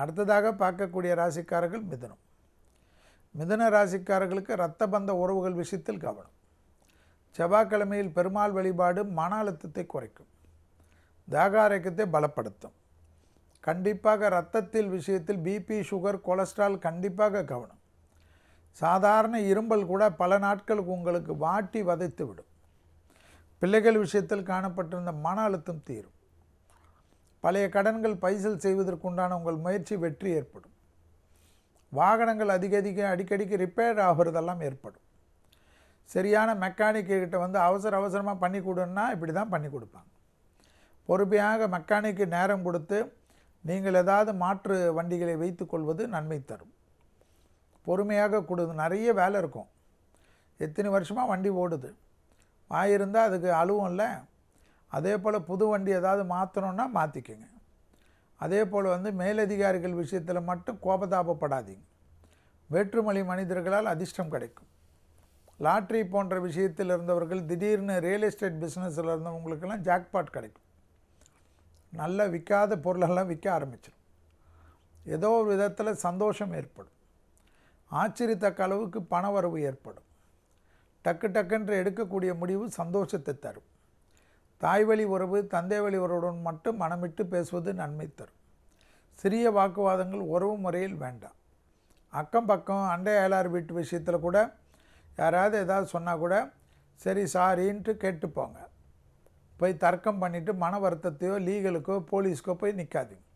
அடுத்ததாக பார்க்கக்கூடிய ராசிக்காரர்கள் மிதுனம். மிதன ராசிக்காரர்களுக்கு இரத்த பந்த உறவுகள் விஷயத்தில் கவனம். செவ்வாய்க்கிழமையில் பெருமாள் வழிபாடு மன அழுத்தத்தை குறைக்கும். தாகாரோக்கியத்தை பலப்படுத்தும். கண்டிப்பாக இரத்தத்தில் விஷயத்தில் பிபி சுகர் கொலஸ்ட்ரால் கண்டிப்பாக கவனம். சாதாரண இரும்பல் கூட பல நாட்களுக்கு உங்களுக்கு வாட்டி வதைத்து விடும் பிள்ளைகள் விஷயத்தில் காணப்பட்டிருந்த மன அழுத்தம் தீரும். பழைய கடன்கள் பைசல் செய்வதற்குண்டான உங்கள் முயற்சி வெற்றி ஏற்படும். வாகனங்கள் அதிக அதிக அடிக்கடிக்கு ரிப்பேர் ஆகிறதெல்லாம் ஏற்படும். சரியான மெக்கானிக்கிட்ட வந்து அவசர அவசரமாக பண்ணி கொடுன்னா இப்படி தான் பண்ணி கொடுப்பாங்க. பொறுமையாக மெக்கானிக்கு நேரம் கொடுத்து நீங்கள் ஏதாவது மாற்று வண்டிகளை வைத்துக்கொள்வது நன்மை தரும். பொறுமையாக கொடு நிறைய வேலை இருக்கும். எத்தனை வருஷமாக வண்டி ஓடுது? வாயிருந்தால் அதுக்கு அழுவும் இல்லை. அதே போல் புது வண்டி ஏதாவது மாற்றணுன்னா மாற்றிக்கங்க அதே போல் வந்து மேலதிகாரிகள் விஷயத்தில் மட்டும் கோபதாபப்படாதீங்க. வேற்றுமொழி மனிதர்களால் அதிர்ஷ்டம் கிடைக்கும். லாட்ரி போன்ற விஷயத்தில் இருந்தவர்கள் திடீர்னு ரியல் எஸ்டேட் பிஸ்னஸில் இருந்தவங்களுக்கெல்லாம் ஜாக்பாட் கிடைக்கும். நல்ல விற்காத பொருளெல்லாம் விற்க ஆரம்பிச்சிடும் ஏதோ ஒரு விதத்தில் சந்தோஷம் ஏற்படும். ஆச்சரியத்தக்க அளவுக்கு பணவரவு ஏற்படும். டக்கு டக்குன்ற எடுக்கக்கூடிய முடிவு சந்தோஷத்தை தரும். தாய் வழி உறவு தந்தை வழி உறவுடன் மட்டும் மனமிட்டு பேசுவது நன்மை தரும். சிறிய வாக்குவாதங்கள் உறவு முறையில் வேண்டாம். அக்கம் பக்கம் அண்டை அயலார் வீட்டு விஷயத்தில் கூட யாராவது ஏதாவது சொன்னால் கூட சரி சாரின்ட்டு கேட்டுப்போங்க. போய் தர்க்கம் பண்ணிவிட்டு மன வருத்தத்தையோ லீகலுக்கோ போலீஸ்க்கோ போய் நிற்காதீங்க